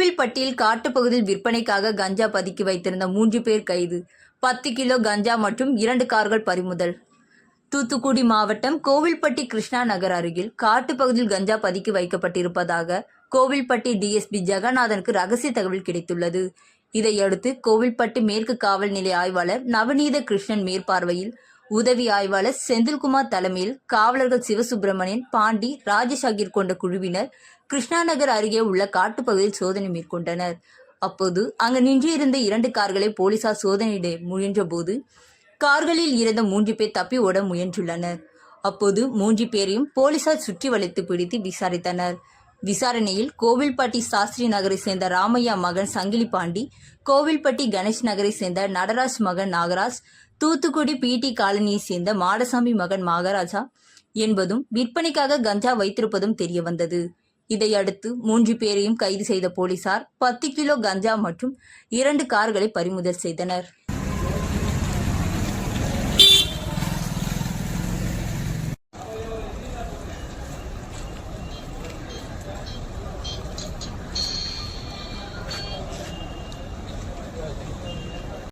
கோவில்பட்டியில் காட்டுப்பகுதியில் விற்பனைக்காக கஞ்சா பதுக்கி வைத்திருந்த மூன்று பேர் கைது. பத்து கிலோ கஞ்சா மற்றும் இரண்டு கார்கள் பறிமுதல். தூத்துக்குடி மாவட்டம் கோவில்பட்டி கிருஷ்ணா நகர் அருகில் காட்டுப்பகுதியில் கஞ்சா பதுக்கி வைக்கப்பட்டிருப்பதாக கோவில்பட்டி டிஎஸ்பி ஜெகநாதனுக்கு ரகசிய தகவல் கிடைத்துள்ளது. இதையடுத்து கோவில்பட்டி மேற்கு காவல் நிலைய ஆய்வாளர் நவநீத கிருஷ்ணன் மேற்பார்வையில் உதவி ஆய்வாளர் செந்தில்குமார் தலைமையில் காவலர்கள் சிவசுப்பிரமணியன் பாண்டி ராஜேஷ் ஆகியோர் கொண்ட குழுவினர் கிருஷ்ணா நகர் அருகே உள்ள காட்டுப்பகுதியில் சோதனை மேற்கொண்டனர். அப்போது அங்கு நின்றிருந்த இரண்டு கார்களை போலீசார் சோதனையிட முயன்றபோது கார்களில் இருந்த மூன்று பேர் தப்பி ஓட முயன்றுள்ளனர். அப்போது மூன்று பேரையும் போலீசார் சுற்றி வளைத்து பிடித்து விசாரித்தனர். விசாரணையில் கோவில்பட்டி சாஸ்திரி நகரை சேர்ந்த ராமையா மகன் சங்கிலி பாண்டி கோவில்பட்டி கணேஷ் நகரை சேர்ந்த நடராஜ் மகன் நாகராஜ் தூத்துக்குடி பிடி காலனியை சேர்ந்த மாடசாமி மகன் மகாராஜா என்பதும் விற்பனைக்காக கஞ்சா வைத்திருப்பதும் தெரிய வந்தது இதையடுத்து மூன்று பேரையும் கைது செய்த போலீசார் பத்து கிலோ கஞ்சா மற்றும் இரண்டு கார்களை பறிமுதல் செய்தனர்.